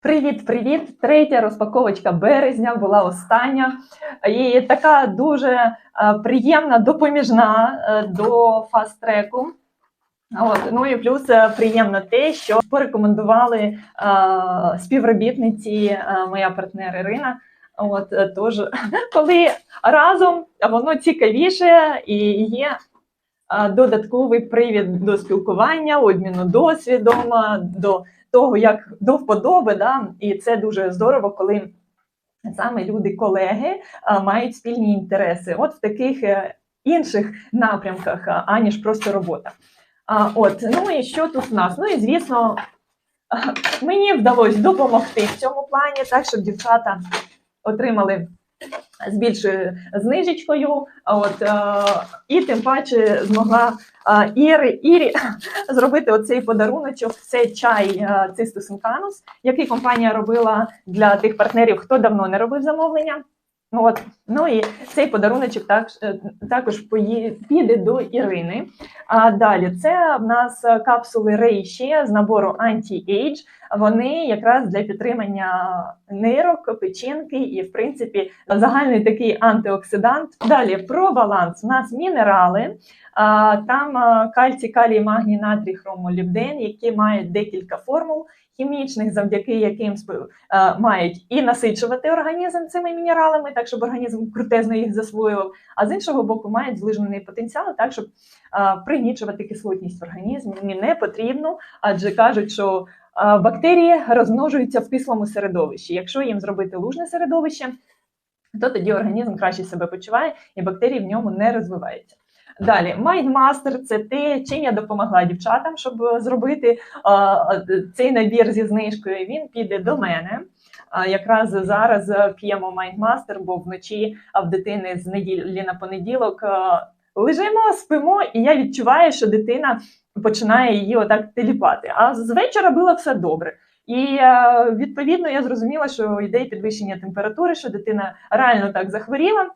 Привіт-привіт! Третя розпаковочка березня була остання. І така дуже е, приємна допоміжна е, до фаст-треку. От, ну і плюс е, приємно те, що порекомендували е, співробітниці, е, моя партнер Ірина. От тож, коли разом воно цікавіше і є додатковий привід до спілкування, обміну досвідом, до того, як до вподоби, да? і це дуже здорово, коли саме люди-колеги мають спільні інтереси. От в таких е, інших напрямках, аніж просто робота. От, ну і що тут в нас? Ну і звісно, мені вдалося допомогти в цьому плані, так щоб дівчата отримали з більшою знижечкою. От, е, і тим паче змогла е, Ірі, Ірі зробити оцей подаруночок. Це чай е, Цистус Інканус, який компанія робила для тих партнерів, хто давно не робив замовлення. От. Ну і цей подаруночок так, е, також піде до Ірини. А далі це в нас капсули Рейші з набору Anti-Age. Вони якраз для підтримання нирок, печінки і, в принципі, загальний такий антиоксидант. Далі про баланс. У нас мінерали. Там кальцій, калій, магній, натрій, хромолібден, які мають декілька формул хімічних, завдяки яким спи- мають і насичувати організм цими мінералами, так щоб організм крутезно їх засвоював. А з іншого боку, мають злижений потенціал, так щоб а, пригнічувати кислотність в організмі не потрібно, адже кажуть, що бактерії розмножуються в кислому середовищі. Якщо їм зробити лужне середовище, то тоді організм краще себе почуває і бактерії в ньому не розвиваються. Далі, Mindmaster – це те, чим я допомогла дівчатам, щоб зробити а, цей набір зі знижкою. Він піде до мене. А, якраз зараз п'ємо Mindmaster, бо вночі а в дитини з неділі на понеділок а, лежимо, спимо, і я відчуваю, що дитина починає її отак теліпати. А з вечора було все добре. І відповідно я зрозуміла, що йде підвищення температури, що дитина реально так захворіла.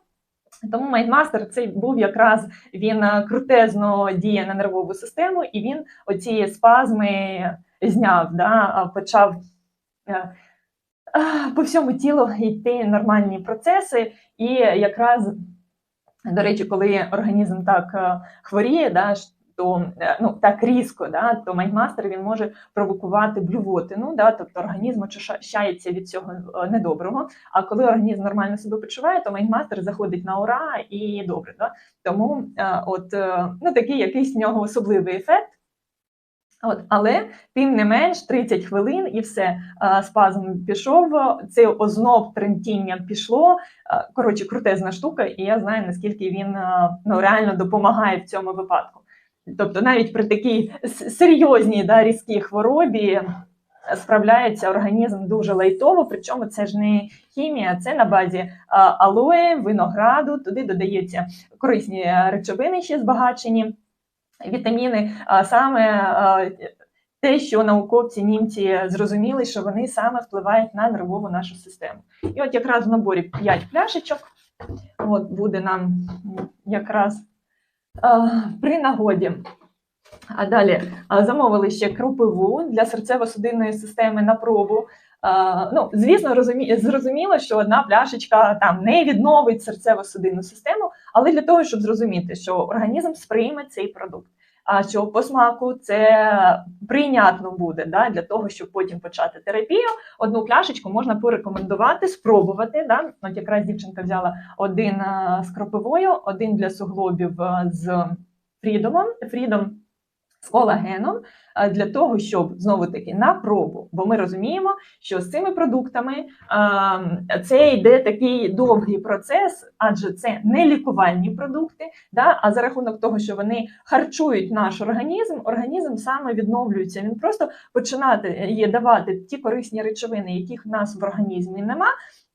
Тому Майндмастер цей був якраз він е, крутезно діє на нервову систему, і він оці спазми зняв, да, почав е, по всьому тілу йти нормальні процеси. І якраз, до речі, коли організм так е, хворіє, да, то е, ну так різко, да, то майндмастер він може провокувати блювотину, да, тобто організм очищається від цього е, недоброго. А коли організм нормально себе почуває, то майндмастер заходить на ура і добре. Да? Тому е, от ну такий якийсь в нього особливий ефект. От, але тим не менш 30 хвилин і все спазм пішов. Цей озноб тремтіння пішло. Коротше, крутезна штука, і я знаю наскільки він ну реально допомагає в цьому випадку. Тобто, навіть при такій серйозній да, різкій хворобі справляється організм дуже лайтово, причому це ж не хімія, це на базі алоє, винограду, туди додаються корисні речовини ще збагачені, вітаміни, а саме те, що науковці німці зрозуміли, що вони саме впливають на нервову нашу систему. І от якраз в наборі 5 пляшечок, от буде нам якраз при нагоді. А далі замовили ще кропиву для серцево-судинної системи на пробу. Ну, звісно, розумі... зрозуміло, що одна пляшечка там не відновить серцево-судинну систему, але для того, щоб зрозуміти, що організм сприйме цей продукт, що по смаку це прийнятно буде да, для того, щоб потім почати терапію. Одну пляшечку можна порекомендувати, спробувати. Да? От якраз дівчинка взяла один з кропивою, один для суглобів з фрідомом. Фрідом з колагеном для того, щоб знову таки на пробу, бо ми розуміємо, що з цими продуктами це йде такий довгий процес, адже це не лікувальні продукти. Да? А за рахунок того, що вони харчують наш організм, організм саме відновлюється. Він просто починає давати ті корисні речовини, яких в нас в організмі нема.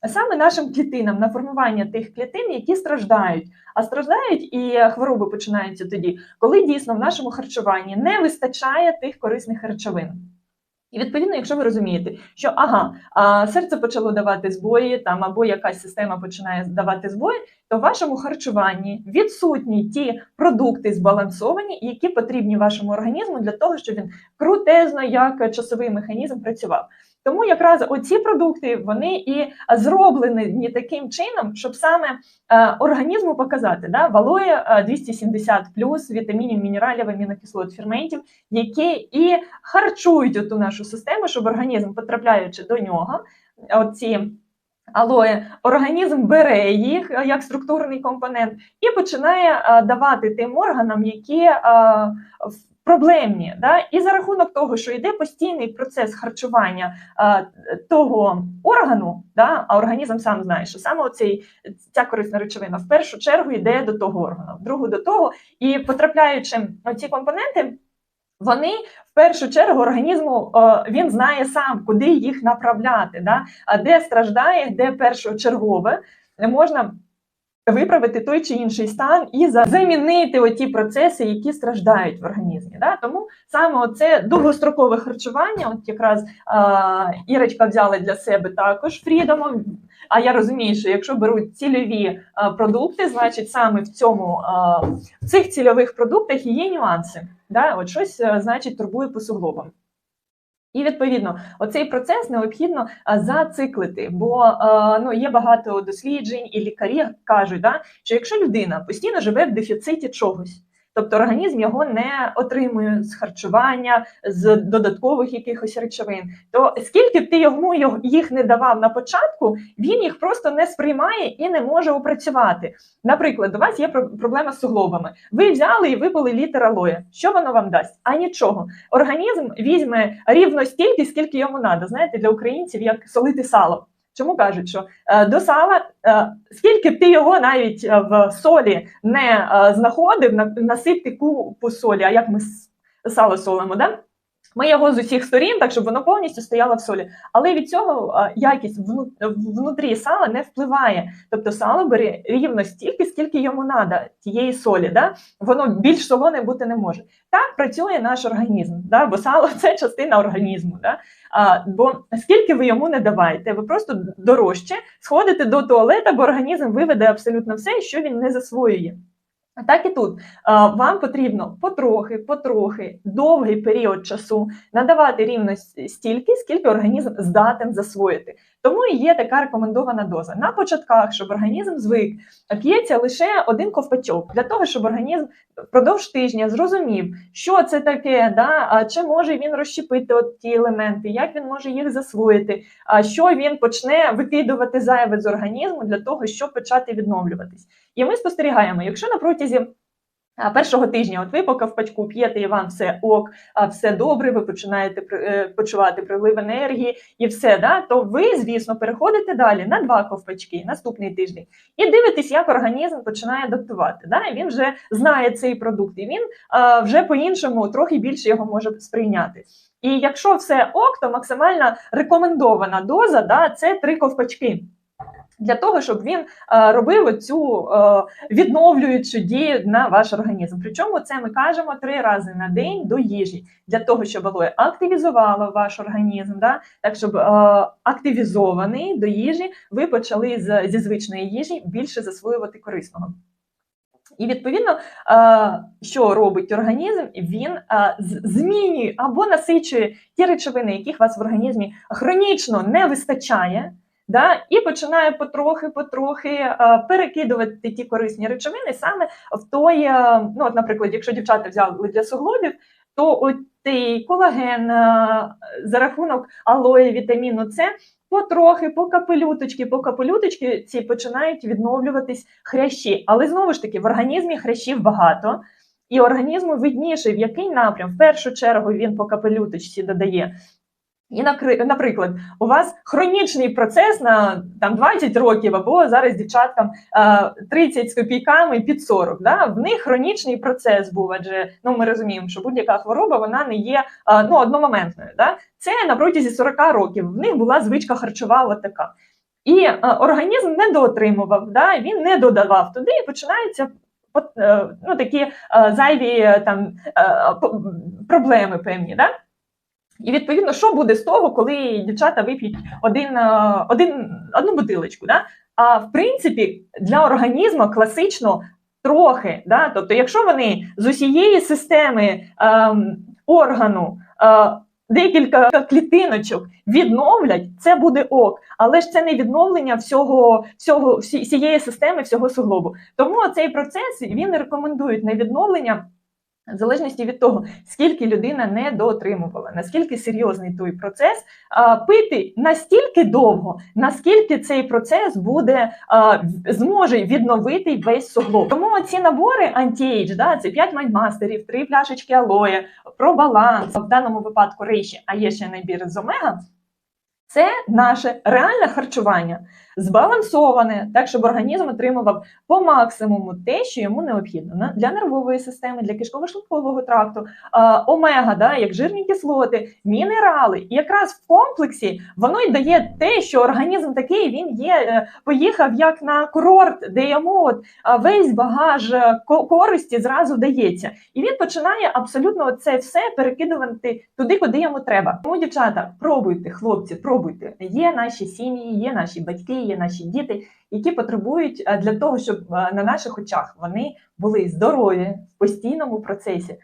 Саме нашим клітинам на формування тих клітин, які страждають, а страждають і хвороби починаються тоді, коли дійсно в нашому харчуванні не вистачає тих корисних речовин. І відповідно, якщо ви розумієте, що ага, серце почало давати збої, там або якась система починає давати збої, то в вашому харчуванні відсутні ті продукти збалансовані, які потрібні вашому організму для того, щоб він крутезно як часовий механізм працював. Тому якраз оці продукти вони і зроблені таким чином, щоб саме е, організму показати да, валує е, 270 плюс вітамінів, мінералів, амінокислот, ферментів, які і харчують оту нашу систему, щоб організм, потрапляючи до нього, оці алоє, організм бере їх е, як структурний компонент і починає е, давати тим органам, які е, проблемні. Да? І за рахунок того, що йде постійний процес харчування е, того органу, да? а організм сам знає, що саме оцей, ця корисна речовина в першу чергу йде до того органу, в другу до того, і потрапляючи ці компоненти. Вони в першу чергу організму е, він знає сам, куди їх направляти, да? а де страждає, де першочергове можна виправити той чи інший стан і за- замінити оті процеси, які страждають в організмі. Да? Тому саме це довгострокове харчування, от якраз е, Ірочка взяла для себе також фрідомом. А я розумію, що якщо беруть цільові е, продукти, значить саме в цьому е, в цих цільових продуктах є нюанси. Да? От щось е, значить турбує по суглобам. І відповідно, оцей процес необхідно зациклити, бо ну є багато досліджень, і лікарі кажуть, да, що якщо людина постійно живе в дефіциті чогось, тобто організм його не отримує з харчування, з додаткових якихось речовин, то скільки б ти йому їх не давав на початку, він їх просто не сприймає і не може опрацювати. Наприклад, у вас є проблема з суглобами. Ви взяли і випили літр алоє. Що воно вам дасть? А нічого. Організм візьме рівно стільки, скільки йому треба. Знаєте, для українців як солити сало. Чому кажуть, що е, до сала, е, скільки б ти його навіть е, в солі не знаходив, на, насип ти купу солі, а як ми сало солимо, да? Ми його з усіх сторін, так щоб воно повністю стояло в солі. Але від цього якість вну, внутрі сала не впливає. Тобто сало бере рівно стільки, скільки йому треба, тієї солі. Да? Воно більш солоне бути не може. Так працює наш організм, да? бо сало це частина організму. Да? А, бо скільки ви йому не даваєте, ви просто дорожче сходите до туалета, бо організм виведе абсолютно все, що він не засвоює. Так і тут вам потрібно потрохи, потрохи, довгий період часу надавати рівно стільки, скільки організм здатен засвоїти. Тому і є така рекомендована доза. На початках, щоб організм звик, п'ється лише один ковпачок для того, щоб організм впродовж тижня зрозумів, що це таке, да? чи може він розщепити от ті елементи, як він може їх засвоїти, а що він почне викидувати зайве з організму для того, щоб почати відновлюватись. І ми спостерігаємо, якщо на протязі першого тижня, от ви по ковпачку п'єте і вам все ок, все добре, ви починаєте е, почувати прилив енергії і все, да, то ви, звісно, переходите далі на два ковпачки наступний тиждень і дивитесь, як організм починає адаптувати. Да? Він вже знає цей продукт, і він а, вже по-іншому трохи більше його може сприйняти. І якщо все ок, то максимальна рекомендована доза да, це три ковпачки. Для того, щоб він е, робив цю е, відновлюючу дію на ваш організм. Причому це ми кажемо три рази на день до їжі, для того, щоб алоє активізувало ваш організм, да? так щоб е, активізований до їжі, ви почали з, зі звичної їжі більше засвоювати корисного. І відповідно, що робить організм? Він змінює або насичує ті речовини, яких у вас в організмі хронічно не вистачає. Да, і починає потрохи-потрохи е, перекидувати ті корисні речовини саме в той, е, ну от, наприклад, якщо дівчата взяли для суглобів, то от цей колаген е, за рахунок алої, вітаміну С, потрохи, по капелюточки, по капелюточки ці починають відновлюватись хрящі. Але знову ж таки, в організмі хрящів багато, і організму видніше, в який напрям в першу чергу він по капелюточці додає. І наприклад, у вас хронічний процес на там 20 років, або зараз дівчаткам е, 30 з копійками під 40. Да? В них хронічний процес був, адже ну ми розуміємо, що будь-яка хвороба вона не є е, ну, одномоментною. Да? Це на протязі 40 років. В них була звичка харчова така. І е, організм не доотримував, да? він не додавав туди, і починаються е, ну, такі е, зайві е, там, е, проблеми певні. Да? І відповідно, що буде з того, коли дівчата вип'ють один, е, один, одну бутилочку? Да? А в принципі, для організму класично трохи. Да? Тобто, якщо вони з усієї системи ем, органу е, декілька клітиночок відновлять, це буде ок. Але ж це не відновлення всього, всього всієї системи, всього суглобу. Тому цей процес він рекомендують на відновлення. В залежності від того, скільки людина не доотримувала, наскільки серйозний той процес, пити настільки довго, наскільки цей процес буде зможе відновити весь суглоб. Тому ці набори анті-ейдж, да, це 5 майндмастерів, 3 пляшечки алоє, про баланс, в даному випадку рейші, а є ще набір з омега. Це наше реальне харчування, збалансоване, так щоб організм отримував по максимуму те, що йому необхідно для нервової системи, для кишково-шлункового тракту, омега, да, як жирні кислоти, мінерали. І якраз в комплексі воно й дає те, що організм такий він є, е, поїхав як на курорт, де йому от, весь багаж е, ко- користі зразу дається. І він починає абсолютно це все перекидувати туди, куди йому треба. Тому, дівчата, пробуйте, хлопці, пробуйте. Є наші сім'ї, є наші батьки, є наші діти, які потребують е, для того, щоб е, на наших очах вони були здорові в постійному процесі.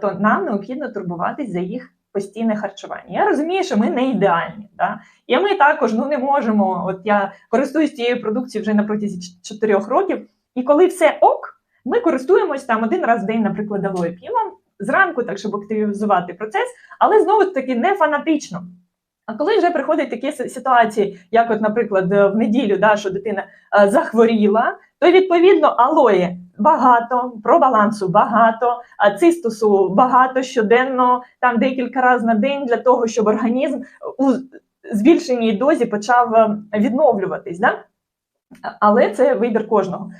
То нам необхідно турбуватись за їх. Постійне харчування. Я розумію, що ми не ідеальні, да? і ми також ну не можемо. От я користуюсь цією продукцією вже на протязі 4 років, і коли все ок, ми користуємось там один раз в день, наприклад, алоє п'ємо зранку, так щоб активізувати процес, але знову ж таки не фанатично. А коли вже приходять такі ситуації, як, от, наприклад, е, в неділю, да, що дитина е, захворіла, то відповідно алоє багато, пробалансу багато, цистусу багато щоденно, там декілька разів на день для того, щоб організм у збільшеній дозі почав е, відновлюватись. Да? Але це вибір кожного.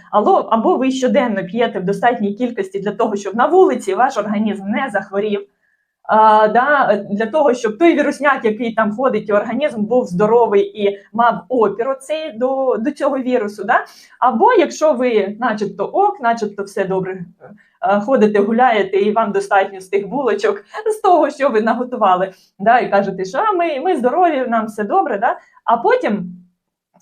Або ви щоденно п'єте в достатній кількості для того, щоб на вулиці ваш організм не захворів. А, да, для того, щоб той вірусняк, який там ходить, і організм був здоровий і мав опір оцей до, до цього вірусу. Да? Або якщо ви, начебто, ок, начебто все добре е, ходите, гуляєте, і вам достатньо з тих булочок, з того, що ви наготували, да? і кажете, що «А, ми, ми здорові, нам все добре, да? а потім.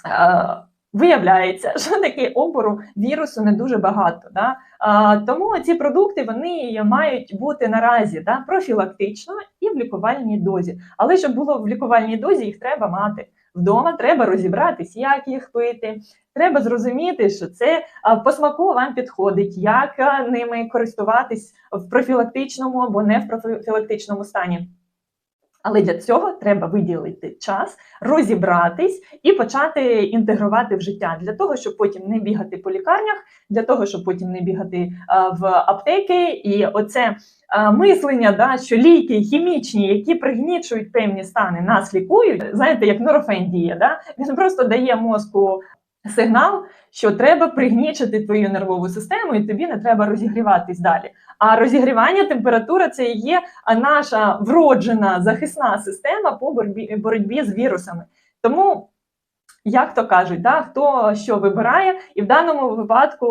е, Виявляється, що таки опору вірусу не дуже багато. Да? А, тому ці продукти вони мають бути наразі да, профілактично і в лікувальній дозі. Але щоб було в лікувальній дозі, їх треба мати. Вдома треба розібратись, як їх пити. Треба зрозуміти, що це по смаку вам підходить, як ними користуватись в профілактичному або не в профілактичному стані. Але для цього треба виділити час, розібратись і почати інтегрувати в життя для того, щоб потім не бігати по лікарнях, для того, щоб потім не бігати а, в аптеки. І оце а, мислення, да, що ліки хімічні, які пригнічують певні стани, нас лікують. Знаєте, як норофен діє, да? він просто дає мозку сигнал, що треба пригнічити твою нервову систему, і тобі не треба розігріватись далі. А розігрівання температури це і є наша вроджена захисна система по боротьбі, боротьбі з вірусами. Тому, як то кажуть, да, хто що вибирає, і в даному випадку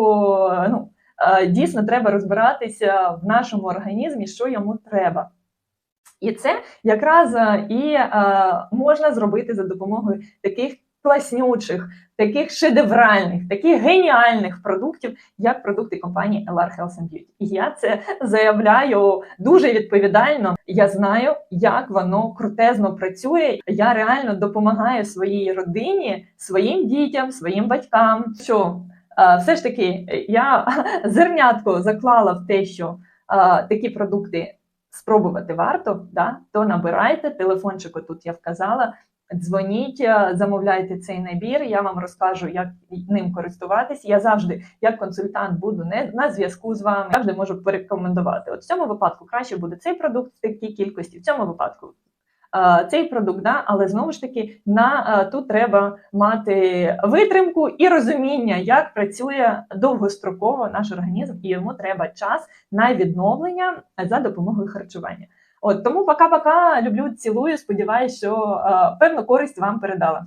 ну, е, дійсно треба розбиратися в нашому організмі, що йому треба. І це якраз е, і е, можна зробити за допомогою таких класнючих, таких шедевральних, таких геніальних продуктів, як продукти компанії LR Health and Beauty. І я це заявляю дуже відповідально. Я знаю, як воно крутезно працює. Я реально допомагаю своїй родині, своїм дітям, своїм батькам. Що е, все ж таки я зернятко заклала в те, що е, такі продукти спробувати варто, да, то набирайте телефончик. Отут я вказала. Дзвоніть, е, замовляйте цей набір. Я вам розкажу, як ним користуватись. Я завжди, як консультант, буду не на зв'язку з вами. Завжди можу порекомендувати. От в цьому випадку краще буде цей продукт в такій кількості. В цьому випадку е, цей продукт, да, але знову ж таки на е, тут треба мати витримку і розуміння, як працює довгостроково наш організм, і йому треба час на відновлення за допомогою харчування. От тому пока-пока люблю, цілую. Сподіваюся, що е, певну користь вам передала.